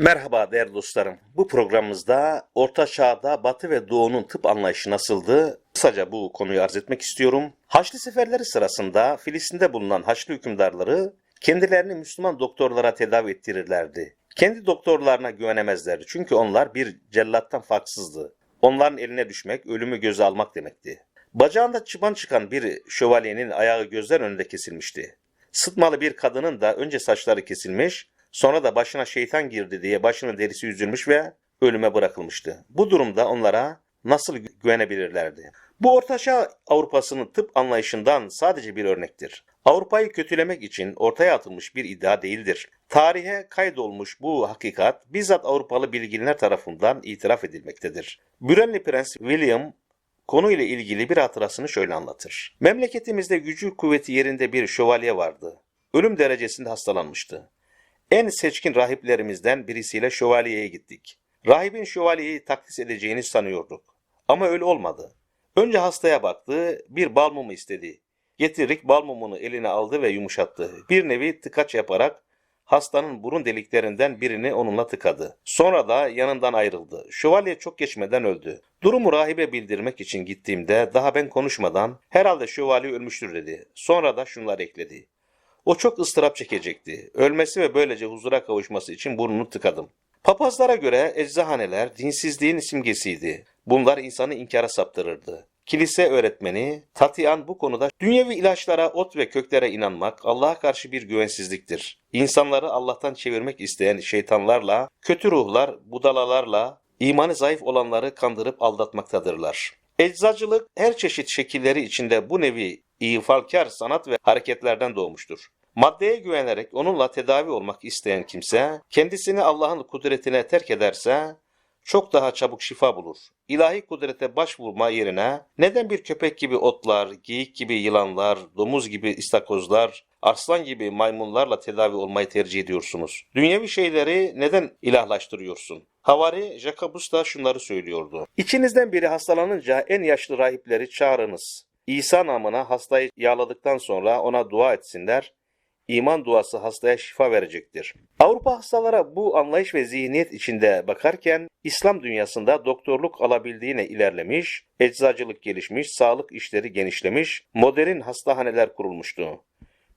Merhaba değerli dostlarım. Bu programımızda Orta Çağ'da Batı ve Doğu'nun tıp anlayışı nasıldı? Kısaca bu konuyu arz etmek istiyorum. Haçlı seferleri sırasında Filistin'de bulunan Haçlı hükümdarları kendilerini Müslüman doktorlara tedavi ettirirlerdi. Kendi doktorlarına güvenemezlerdi çünkü onlar bir cellattan farksızdı. Onların eline düşmek, ölümü göze almak demekti. Bacağında çıban çıkan bir şövalyenin ayağı gözler önünde kesilmişti. Sıtmalı bir kadının da önce saçları kesilmiş, sonra da başına şeytan girdi diye başının derisi üzülmüş ve ölüme bırakılmıştı. Bu durumda onlara nasıl gü- güvenebilirlerdi? Bu Ortaçağ Avrupa'sının tıp anlayışından sadece bir örnektir. Avrupa'yı kötülemek için ortaya atılmış bir iddia değildir. Tarihe kaydolmuş bu hakikat bizzat Avrupalı bilginler tarafından itiraf edilmektedir. Bürenli Prens William konuyla ilgili bir hatırasını şöyle anlatır. Memleketimizde gücü kuvveti yerinde bir şövalye vardı. Ölüm derecesinde hastalanmıştı. En seçkin rahiplerimizden birisiyle şövalyeye gittik. Rahibin şövalyeyi takdis edeceğini sanıyorduk. Ama öyle olmadı. Önce hastaya baktı, bir bal mumu istedi. Getirdik bal mumunu eline aldı ve yumuşattı. Bir nevi tıkaç yaparak hastanın burun deliklerinden birini onunla tıkadı. Sonra da yanından ayrıldı. Şövalye çok geçmeden öldü. Durumu rahibe bildirmek için gittiğimde daha ben konuşmadan herhalde şövalye ölmüştür dedi. Sonra da şunlar ekledi. O çok ıstırap çekecekti. Ölmesi ve böylece huzura kavuşması için burnunu tıkadım. Papazlara göre eczahaneler dinsizliğin simgesiydi. Bunlar insanı inkara saptırırdı. Kilise öğretmeni Tatian bu konuda dünyevi ilaçlara, ot ve köklere inanmak Allah'a karşı bir güvensizliktir. İnsanları Allah'tan çevirmek isteyen şeytanlarla, kötü ruhlar, budalalarla imanı zayıf olanları kandırıp aldatmaktadırlar. Eczacılık her çeşit şekilleri içinde bu nevi ifalkar sanat ve hareketlerden doğmuştur. Maddeye güvenerek onunla tedavi olmak isteyen kimse, kendisini Allah'ın kudretine terk ederse, çok daha çabuk şifa bulur. İlahi kudrete başvurma yerine neden bir köpek gibi otlar, geyik gibi yılanlar, domuz gibi istakozlar, arslan gibi maymunlarla tedavi olmayı tercih ediyorsunuz? Dünyevi şeyleri neden ilahlaştırıyorsun? Havari Jacobus da şunları söylüyordu. İçinizden biri hastalanınca en yaşlı rahipleri çağırınız. İsa namına hastayı yağladıktan sonra ona dua etsinler. İman duası hastaya şifa verecektir. Avrupa hastalara bu anlayış ve zihniyet içinde bakarken İslam dünyasında doktorluk alabildiğine ilerlemiş, eczacılık gelişmiş, sağlık işleri genişlemiş, modern hastahaneler kurulmuştu.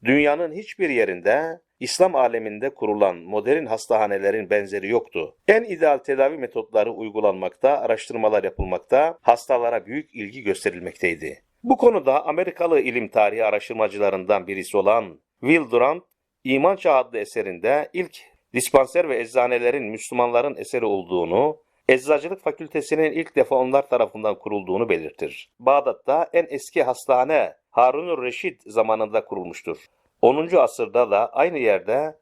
Dünyanın hiçbir yerinde İslam aleminde kurulan modern hastahanelerin benzeri yoktu. En ideal tedavi metotları uygulanmakta, araştırmalar yapılmakta, hastalara büyük ilgi gösterilmekteydi. Bu konuda Amerikalı ilim tarihi araştırmacılarından birisi olan Will Durant, İman Çağı adlı eserinde ilk dispanser ve eczanelerin Müslümanların eseri olduğunu, Eczacılık Fakültesinin ilk defa onlar tarafından kurulduğunu belirtir. Bağdat'ta en eski hastane Harun Reşid zamanında kurulmuştur. 10. asırda da aynı yerde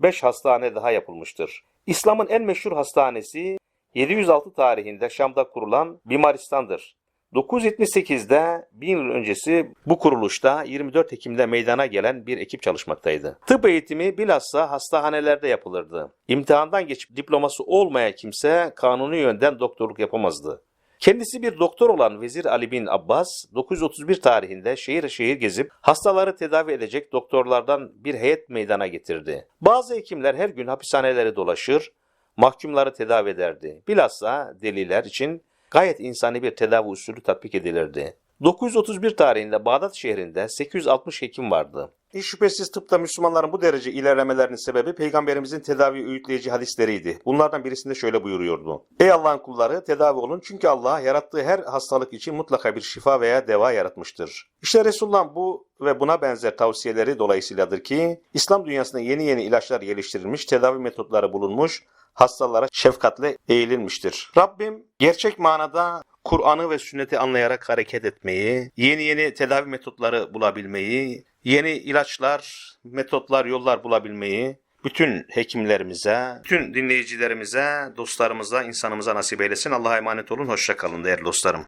5 hastane daha yapılmıştır. İslam'ın en meşhur hastanesi 706 tarihinde Şam'da kurulan Bimaristan'dır. 978'de bin yıl öncesi bu kuruluşta 24 Ekim'de meydana gelen bir ekip çalışmaktaydı. Tıp eğitimi bilhassa hastahanelerde yapılırdı. İmtihandan geçip diploması olmayan kimse kanuni yönden doktorluk yapamazdı. Kendisi bir doktor olan Vezir Ali bin Abbas 931 tarihinde şehir şehir gezip hastaları tedavi edecek doktorlardan bir heyet meydana getirdi. Bazı hekimler her gün hapishaneleri dolaşır, mahkumları tedavi ederdi. Bilhassa deliler için gayet insani bir tedavi usulü tatbik edilirdi. 931 tarihinde Bağdat şehrinde 860 hekim vardı. Hiç şüphesiz tıpta Müslümanların bu derece ilerlemelerinin sebebi Peygamberimizin tedavi öğütleyici hadisleriydi. Bunlardan birisinde şöyle buyuruyordu. Ey Allah'ın kulları tedavi olun çünkü Allah yarattığı her hastalık için mutlaka bir şifa veya deva yaratmıştır. İşte Resulullah'ın bu ve buna benzer tavsiyeleri dolayısıyladır ki İslam dünyasında yeni yeni ilaçlar geliştirilmiş, tedavi metotları bulunmuş, hastalara şefkatle eğilinmiştir. Rabbim gerçek manada Kur'an'ı ve sünneti anlayarak hareket etmeyi, yeni yeni tedavi metotları bulabilmeyi, yeni ilaçlar, metotlar, yollar bulabilmeyi bütün hekimlerimize, bütün dinleyicilerimize, dostlarımıza, insanımıza nasip eylesin. Allah'a emanet olun. Hoşça kalın değerli dostlarım.